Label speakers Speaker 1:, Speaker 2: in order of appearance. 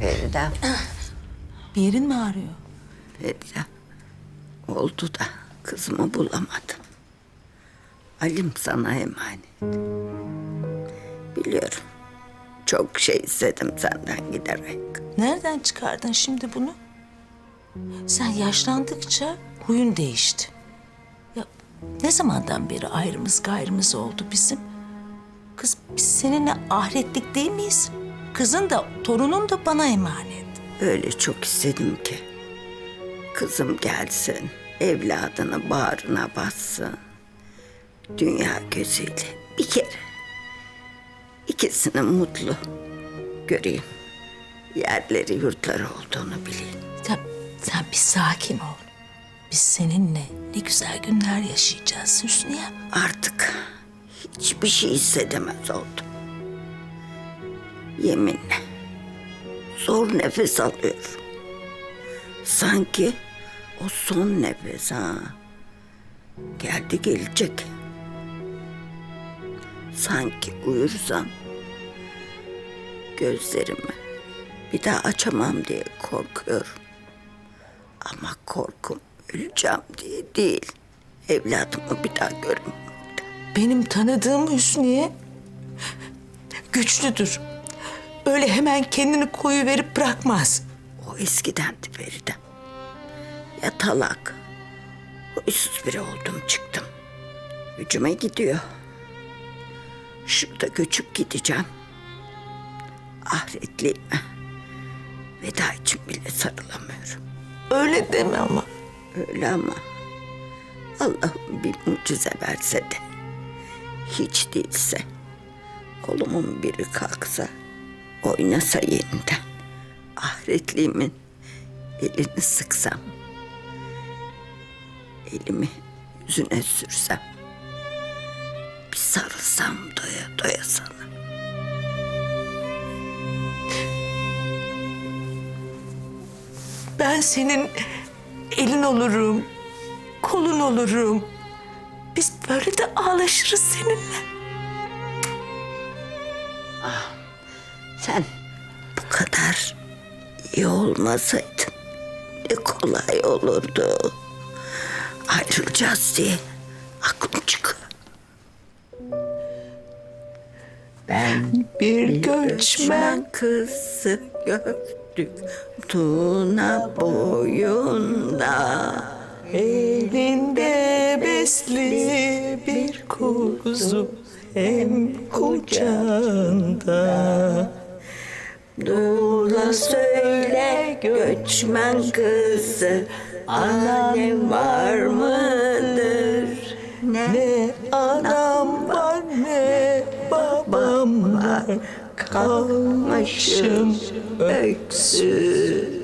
Speaker 1: Feride,
Speaker 2: Bir yerin mi ağrıyor?
Speaker 1: Feride. Oldu da kızımı bulamadım. Alim sana emanet. Biliyorum. Çok şey istedim senden giderek.
Speaker 2: Nereden çıkardın şimdi bunu? Sen yaşlandıkça huyun değişti. Ya ne zamandan beri ayrımız gayrımız oldu bizim? Kız biz seninle ahiretlik değil miyiz? Kızın da torunun da bana emanet.
Speaker 1: Öyle çok istedim ki. Kızım gelsin, evladını bağrına bassın. Dünya gözüyle bir kere. ikisini mutlu göreyim. Yerleri yurtları olduğunu bileyim.
Speaker 2: Sen, sen bir sakin ol. Biz seninle ne güzel günler yaşayacağız Hüsniye.
Speaker 1: Artık hiçbir şey hissedemez oldum. Yeminle zor nefes alıyorum. Sanki o son nefes ha. Geldi gelecek. Sanki uyursam gözlerimi bir daha açamam diye korkuyorum. Ama korkum öleceğim diye değil. Evladımı bir daha görmem.
Speaker 2: Benim tanıdığım Hüsniye güçlüdür. Öyle hemen kendini koyu verip bırakmaz.
Speaker 1: O eskidendi Feride. Yatalak. Huysuz biri oldum çıktım. Gücüme gidiyor. Şurada göçüp gideceğim. Ahretliyime. Veda için bile sarılamıyorum.
Speaker 2: Öyle deme ama.
Speaker 1: Öyle ama Allah'ım bir mucize verse de hiç değilse kolumun biri kalksa oynasa yeniden ahiretliğimin elini sıksam elimi yüzüne sürsem bir sarılsam doya doya sana.
Speaker 2: Ben senin elin olurum, kolun olurum. Biz böyle de ağlaşırız seninle.
Speaker 1: Sen bu kadar iyi olmasaydın ne kolay olurdu. Ayrılacağız diye aklım çıkıyor. Ben
Speaker 2: Bir
Speaker 1: göçmen kızı gördük Tuna boyunda
Speaker 2: elinde besli bir kuzu hem kucağında.
Speaker 1: Dula söyle göçmen kızı. Annem var mıdır?
Speaker 2: Ne anam var ne babam var. Kalmışım
Speaker 1: öksüz